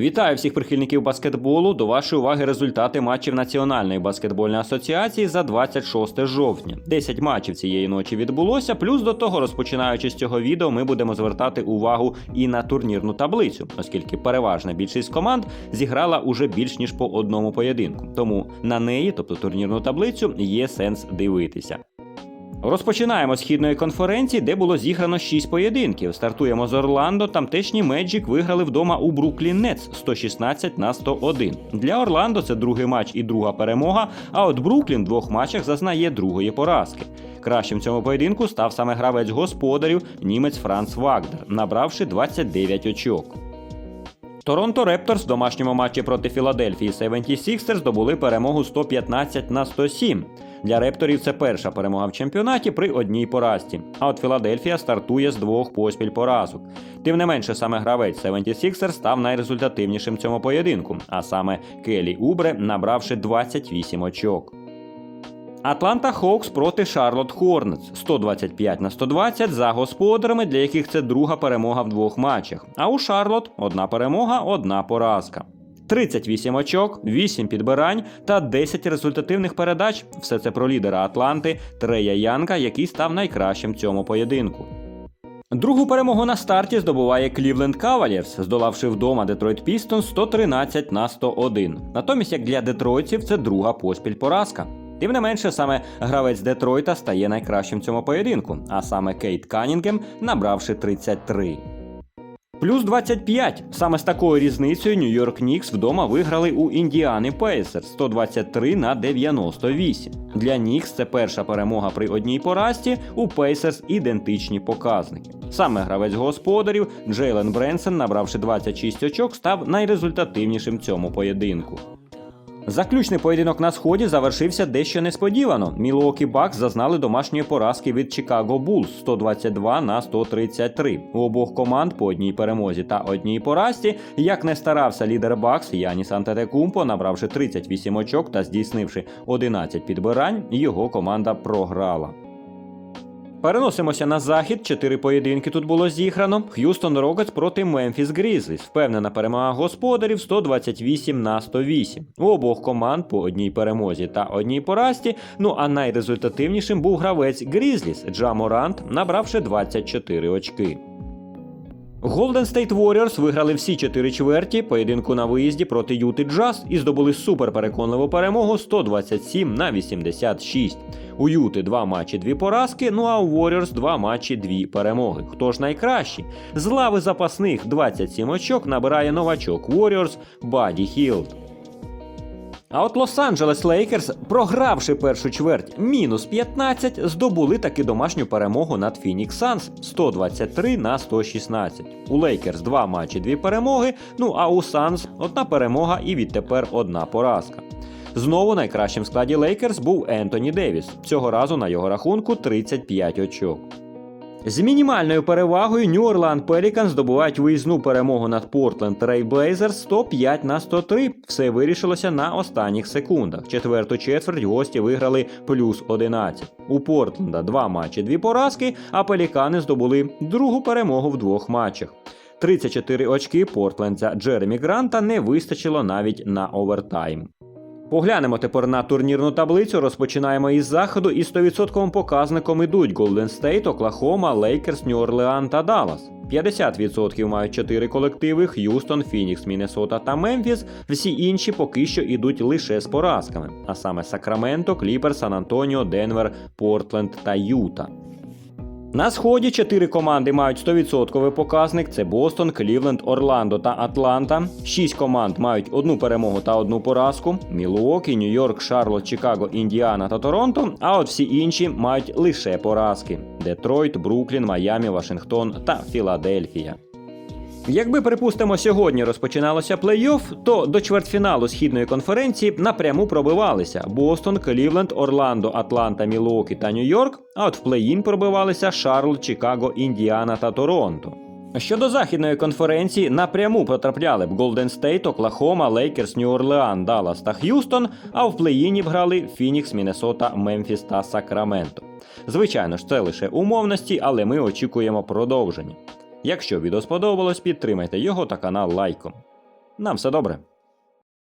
Вітаю всіх прихильників баскетболу. До вашої уваги результати матчів Національної баскетбольної асоціації за 26 жовтня. 10 матчів цієї ночі відбулося. Плюс до того, розпочинаючи з цього відео, ми будемо звертати увагу і на турнірну таблицю, оскільки переважна більшість команд зіграла уже більш ніж по одному поєдинку. Тому на неї, тобто турнірну таблицю, є сенс дивитися. Розпочинаємо східної конференції, де було зіграно 6 поєдинків. Стартуємо з Орландо. Тамтешні Меджик виграли вдома у Бруклін Нетс 116 на 101. Для Орландо це другий матч і друга перемога. А от Бруклін в двох матчах зазнає другої поразки. Кращим цьому поєдинку став саме гравець господарів німець Франц Вагдер, набравши 29 очок. Торонто Репторс в домашньому матчі проти Філадельфії 76ers здобули перемогу 115 на 107. Для репторів це перша перемога в чемпіонаті при одній поразці. А от Філадельфія стартує з двох поспіль поразок. Тим не менше, саме гравець 76ers став найрезультативнішим в цьому поєдинку, а саме Келі Убре, набравши 28 очок. Атланта Хоукс проти Шарлот Хорнетс 125 на 120 за господарами, для яких це друга перемога в двох матчах. А у Шарлот одна перемога, одна поразка. 38 очок, 8 підбирань та 10 результативних передач. Все це про лідера Атланти Трея Янга, який став найкращим цьому поєдинку. Другу перемогу на старті здобуває Клівленд Кавалірс, здолавши вдома Детройт Пістон 113 на 101. Натомість, як для детройців, це друга поспіль поразка. Тим не менше, саме гравець Детройта стає найкращим цьому поєдинку, а саме Кейт Канінгем, набравши 33. Плюс 25. Саме з такою різницею Нью-Йорк Нікс вдома виграли у Індіани Пейсерс 123 на 98. Для Нікс це перша перемога при одній поразці, у Пейсерс ідентичні показники. Саме гравець господарів Джейлен Бренсен, набравши 26 очок, став найрезультативнішим в цьому поєдинку. Заключний поєдинок на сході завершився дещо несподівано. Мілуокі Бакс зазнали домашньої поразки від Чикаго Булс 122 на 133. У обох команд по одній перемозі та одній поразці. Як не старався лідер Бакс Яніс Антетекумпо, набравши 38 очок та здійснивши 11 підбирань, його команда програла. Переносимося на захід. Чотири поєдинки тут було зіграно. Х'юстон Рокетс проти Мемфіс Грізліс. Впевнена перемога господарів 128 на 108. У обох команд по одній перемозі та одній поразці. Ну а найрезультативнішим був гравець Грізліс Джа Морант, набравши 24 очки. Golden State Warriors виграли всі чотири чверті поєдинку на виїзді проти Юти Джаз і здобули суперпереконливу перемогу 127 на 86. У Юти два матчі, дві поразки. Ну а у Warriors два матчі, дві перемоги. Хто ж найкращий? З лави запасних 27 очок набирає новачок Warriors Баді Хілд. А от Лос-Анджелес Лейкерс, програвши першу чверть мінус 15, здобули таки домашню перемогу над Фінікс Санс 123 на 116. У Лейкерс два матчі, дві перемоги. Ну а у Санс одна перемога і відтепер одна поразка. Знову найкращим в складі Лейкерс був Ентоні Девіс. Цього разу на його рахунку 35 очок. З мінімальною перевагою New Orleans Pelicans здобувають виїзну перемогу над Portland Trail Blazers 105 на 103. Все вирішилося на останніх секундах. Четверту четверть гості виграли плюс 11. У Портленда два матчі, дві поразки, а пелікани здобули другу перемогу в двох матчах. 34 очки портлендця Джеремі Гранта не вистачило навіть на овертайм. Поглянемо тепер на турнірну таблицю. Розпочинаємо із заходу, і 100% показником ідуть Golden State, Оклахома, Лейкерс, Нью-Орлеан та Даллас. 50% мають 4 колективи: Х'юстон, Фінікс, Міннесота та Мемфіс. Всі інші поки що ідуть лише з поразками, а саме Сакраменто, Кліпер, Сан Антоніо, Денвер, Портленд та Юта. На сході чотири команди мають 100% показник: це Бостон, Клівленд, Орландо та Атланта. Шість команд мають одну перемогу та одну поразку: Мілуокі, Нью-Йорк, Шарлот, Чикаго, Індіана та Торонто. А от всі інші мають лише поразки: Детройт, Бруклін, Майамі, Вашингтон та Філадельфія. Якби, припустимо, сьогодні розпочиналося плей-офф, то до чвертьфіналу східної конференції напряму пробивалися Бостон, Клівленд, Орландо, Атланта, Мілуокі та Нью-Йорк, а от в плей-ін пробивалися Шарлот, Чикаго, Індіана та Торонто. Щодо західної конференції напряму потрапляли б Golden State, Оклахома, Лейкерс, Нью-Орлеан, Даллас та Х'юстон, а в плей-іні б грали Фінікс, Міннесота, Мемфіс та Сакраменто. Звичайно ж, це лише умовності, але ми очікуємо продовження. Якщо відео сподобалось, підтримайте його та канал лайком. Нам все добре.